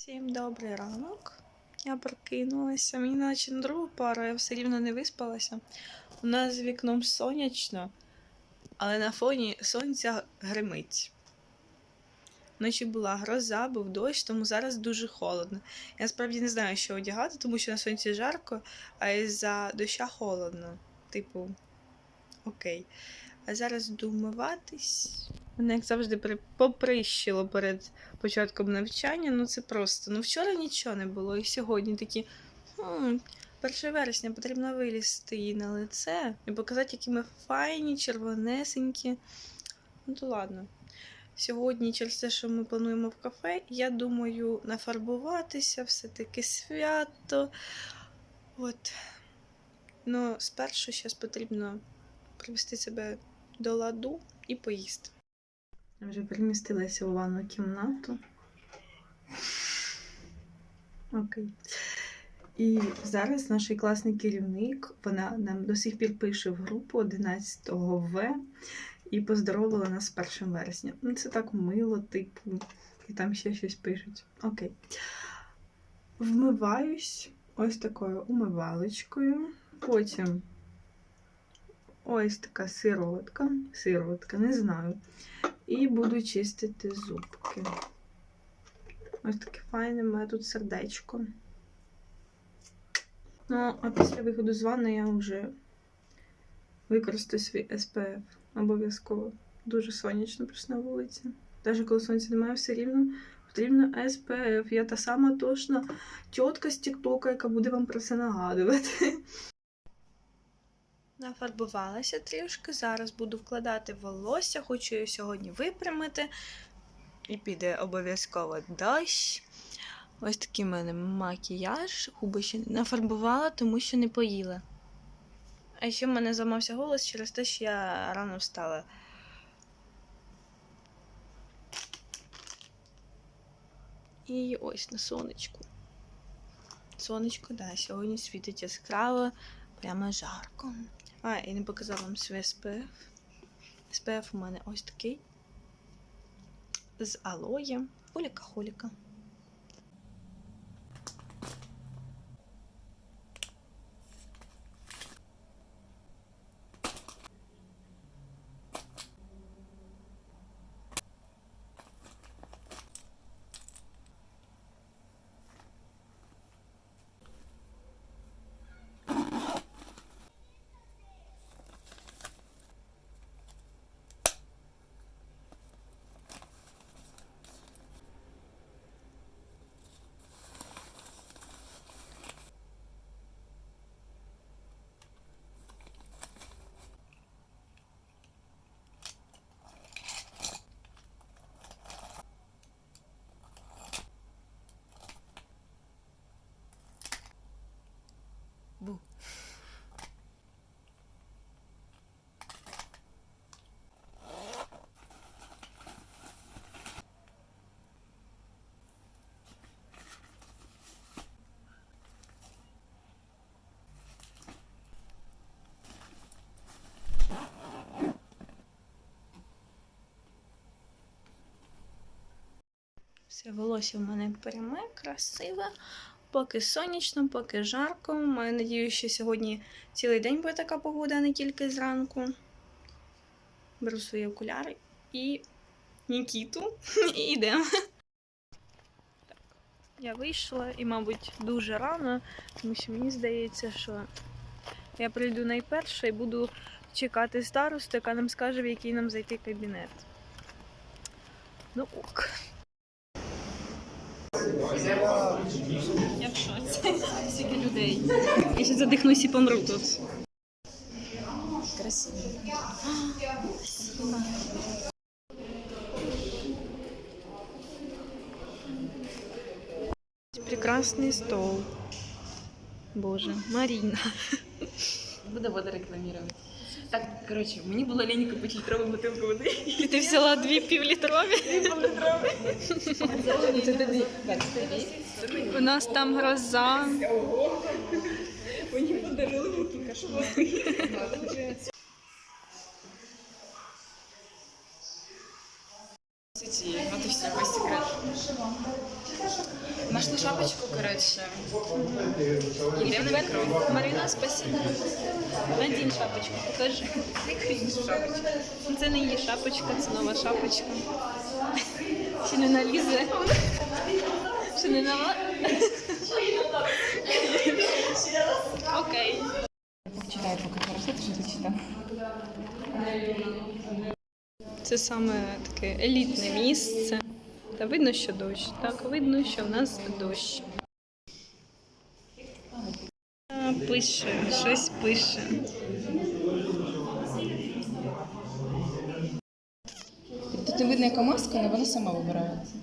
Всім добрий ранок. Я прокинулася. Мені наче на другу пару, я все рівно не виспалася. У нас з вікном сонячно, але на фоні сонця гримить. Вночі була гроза, був дощ, тому зараз дуже холодно. Я справді не знаю, що одягати, тому що на сонці жарко, а із-за доща холодно. Типу, окей. А зараз йду вмиватись. Мене, як завжди, поприщило перед початком навчання. Ну це просто. Ну вчора нічого не було, і сьогодні такі. «Хм, 1 вересня потрібно вилізти їй на лице і показати, які ми файні, червонесенькі. Ну то ладно. Сьогодні, через те, що ми плануємо в кафе, я думаю нафарбуватися, все-таки свято. От. Ну, спершу зараз потрібно привести себе до ладу і поїсти. Я вже перемістилася у ванну кімнату. Окей. І зараз наш класний керівник, вона нам до сих пір пише в групу 11 В і поздоровила нас з 1 вересня. Ну, це так мило, типу, і там ще щось пишуть. Окей. Вмиваюсь ось такою умивалочкою. Потім ось така сироватка. Сироватка, не знаю. І буду чистити зубки. Ось таке файне, у тут сердечко. Ну, а після виходу з ванни я вже використаю свій SPF обов'язково. Дуже сонячно просто на вулиці. Навіть коли сонця немає, все рівно потрібно SPF. Я та сама точна тітка з Тіктока, яка буде вам про це нагадувати. Нафарбувалася трішки. Зараз буду вкладати волосся, хочу її сьогодні випрямити. І піде обов'язково дощ. Ось такий в мене макіяж. Губи ще не нафарбувала, тому що не поїла. А ще в мене зламався голос через те, що я рано встала. І ось на сонечку. Сонечко, да, сьогодні світить яскраво, прямо жарко. А, і не показала вам свій СПФ. СПФ у мене ось такий. З алоє. Холіка-холіка. Все волосся в мене пряме, красиве. Поки сонячно, поки жарко. Маю надію, що сьогодні цілий день буде така погода, а не тільки зранку. Беру свої окуляри і Нікіту і йдемо. Я вийшла і, мабуть, дуже рано, тому що мені здається, що я прийду найперше і буду чекати старосту, яка нам скаже, в який нам зайти кабінет. Ну ок. Я в шоці. Скільки людей. Я ще задихнусь і помру тут. Красиво. Прекрасний стол. Боже, Маріна. Буду воду рекламувати. Так, коротше, мені було лінь купити літрову бутилку води. І ти взяла дві півлітрові? Це тобі. У нас там гроза. Мені подарили такі кошмари. От і все, весь секрет. Нашли шапочку, коротше. Йдемо на кров. Марина, спасибо. Надінь шапочку, покажи. Шапочка. Це не її шапочка, це нова шапочка. Ще не налізе. Ще не нова. Окей. Читай поки хорошо, ти що ти читав? Це саме таке елітне місце. Та видно, що дощ. Так, видно, що в нас дощ. А, Пише, щось пише. Тут не видно, яка маска, але вона сама вибирається.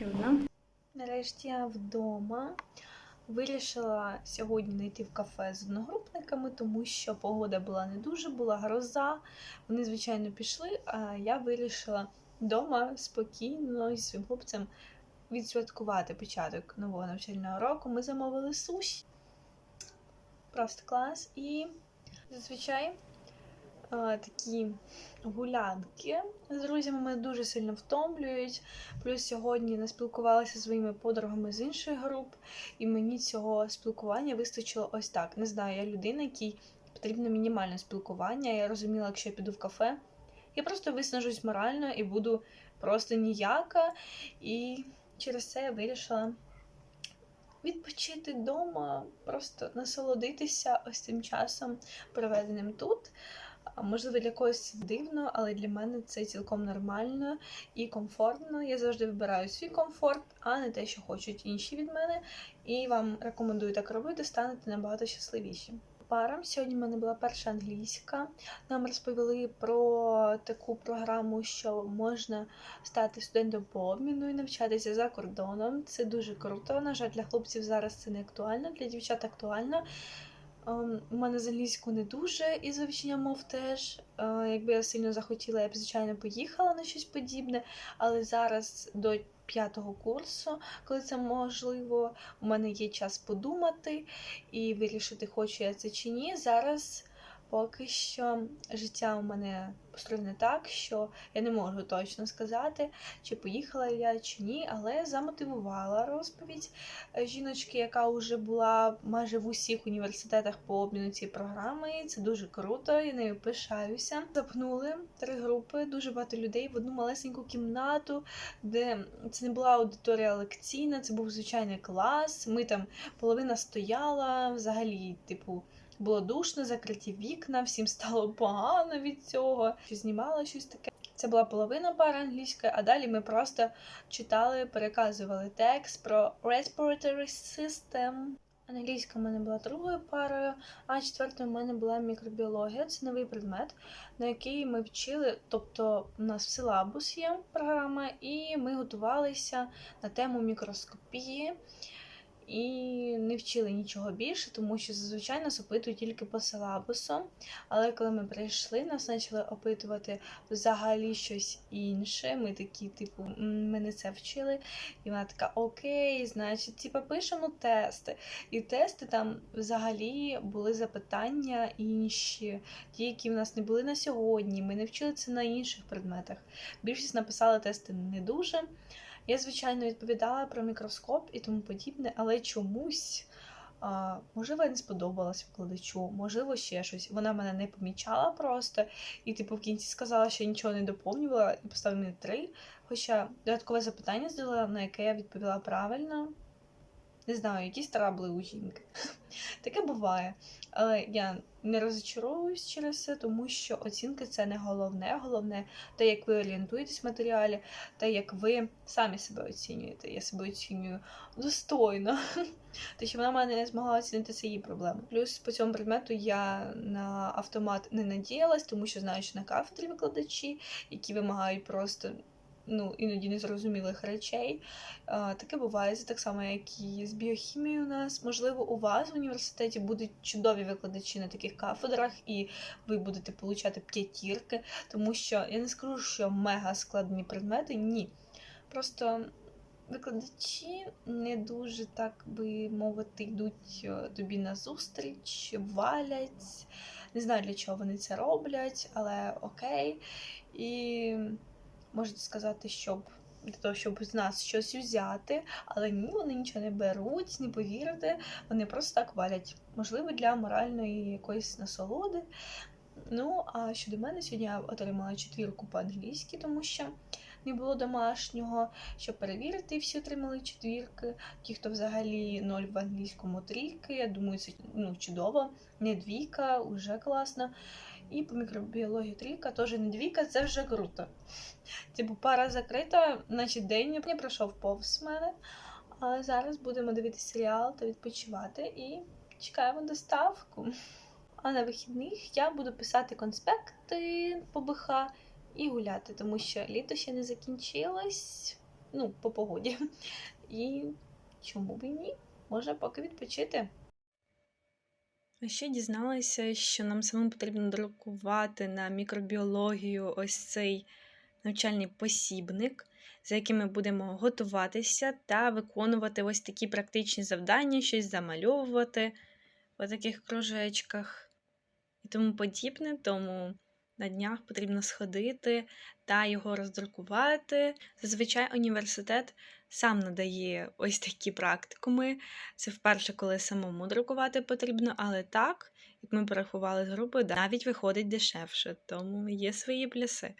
Розкінчилися. Нарешті я вдома. Вирішила сьогодні знайти в кафе з одногрупниками, тому що погода була не дуже, була гроза. Вони, звичайно, пішли, а я вирішила вдома спокійно зі своїм хлопцем відсвяткувати початок нового навчального року. Ми замовили суші. Просто клас. І зазвичай такі гулянки з друзями мене дуже сильно втомлюють. Плюс сьогодні не спілкувалася зі своїми подругами з інших груп, і мені цього спілкування вистачило ось так. Не знаю, я людина, якій потрібно мінімальне спілкування. Я розуміла, якщо я піду в кафе, я просто виснажусь морально і буду просто ніяка. І через це я вирішила відпочити вдома, просто насолодитися ось цим часом, проведеним тут. Можливо, для когось дивно, але для мене це цілком нормально і комфортно. Я завжди вибираю свій комфорт, а не те, що хочуть інші від мене. І вам рекомендую так робити, станете набагато щасливіші. Парам сьогодні в мене була перша англійська. Нам розповіли про таку програму, що можна стати студентом по обміну і навчатися за кордоном. Це дуже круто. На жаль, для хлопців зараз це не актуально, для дівчат актуально. Ем, У мене з англійською не дуже і з мов теж. Е, Якби я сильно захотіла, я б звичайно поїхала на щось подібне, але зараз до п'ятого курсу, коли це можливо, у мене є час подумати і вирішити, хочу я це чи ні. Зараз поки що життя у мене построєне так, що я не можу точно сказати, чи поїхала я чи ні, але замотивувала розповідь е, жіночки, яка вже була майже в усіх університетах по обміну цієї програми. Це дуже круто, я нею пишаюся. Запхнули три групи, дуже багато людей в одну малесеньку кімнату, де це не була аудиторія лекційна, це був звичайний клас. Ми там половина стояла, взагалі, типу. Було душно, закриті вікна, всім стало погано від цього. Знімала щось таке. Це була половина пара англійської, а далі ми просто читали, переказували текст про respiratory system. Англійська в мене була другою парою, а четвертою в мене була мікробіологія. Це новий предмет, на який ми вчили. Тобто, у нас в силабус є програма, і ми готувалися на тему мікроскопії. І не вчили нічого більше, тому що зазвичай нас опитують тільки по силабусу. Але коли ми прийшли, нас почали опитувати взагалі щось інше. Ми такі, типу, «М, ми не це вчили. І вона така, окей, значить, типу, пишемо тести. І тести там взагалі були запитання інші, ті, які в нас не були на сьогодні. Ми не вчили це на інших предметах. Більшість написали тести не дуже. Я, звичайно, відповідала про мікроскоп і тому подібне, але чомусь, а, можливо, я не сподобалась викладачу, можливо, ще щось. Вона мене не помічала просто, і, типу, в кінці сказала, що нічого не доповнювала, і поставила мені три. Хоча додаткове запитання здала, на яке я відповіла правильно. Не знаю, якісь трабли у жінки. Таке буває. Але я не розчаровуюсь через це, тому що оцінки це не головне. Головне те, як ви орієнтуєтесь в матеріалі, те, як ви самі себе оцінюєте. Я себе оцінюю достойно. Те, що вона мене не змогла оцінити, це її проблема. Плюс по цьому предмету я на автомат не надіялась, тому що знаю, що на кафедрі викладачі, які вимагають просто. Ну, іноді незрозумілих речей. Таке буває, так само, як і з біохімією у нас. Можливо, у вас в університеті будуть чудові викладачі на таких кафедрах, і ви будете получати п'ятірки, тому що я не скажу, що мега складні предмети, ні. Просто викладачі не дуже, так би мовити, йдуть е, тобі на зустріч, валять. Не знаю, для чого вони це роблять, але окей. І можете сказати, щоб для того, щоб з нас щось взяти, але ні, вони нічого не беруть, не повірите, вони просто так валять. Можливо, для моральної якоїсь насолоди. Ну, а щодо мене, сьогодні я отримала четвірку по-англійськи, тому що не було домашнього. Щоб перевірити, всі отримали четвірки. Ті, хто взагалі ноль в англійському трійки, я думаю, це ну, чудово. Не двійка, вже класно. І по мікробіології трійка теж не двійка, це вже круто. Типу, пара закрита, значить день не пройшов повз мене. А зараз будемо дивитися серіал та відпочивати і чекаємо доставку. А на вихідних я буду писати конспекти по БХ і гуляти, тому що літо ще не закінчилось. Ну, по погоді. І чому б і ні? Може поки відпочити. А ще дізналася, що нам самим потрібно друкувати на мікробіологію ось цей навчальний посібник, за яким ми будемо готуватися та виконувати ось такі практичні завдання, щось замальовувати в таких кружечках і тому подібне. Тому на днях потрібно сходити та його роздрукувати. Зазвичай університет сам надає ось такі практикуми. Це вперше, коли самому друкувати потрібно, але так, як ми порахували з групи, навіть виходить дешевше, тому є свої плюси.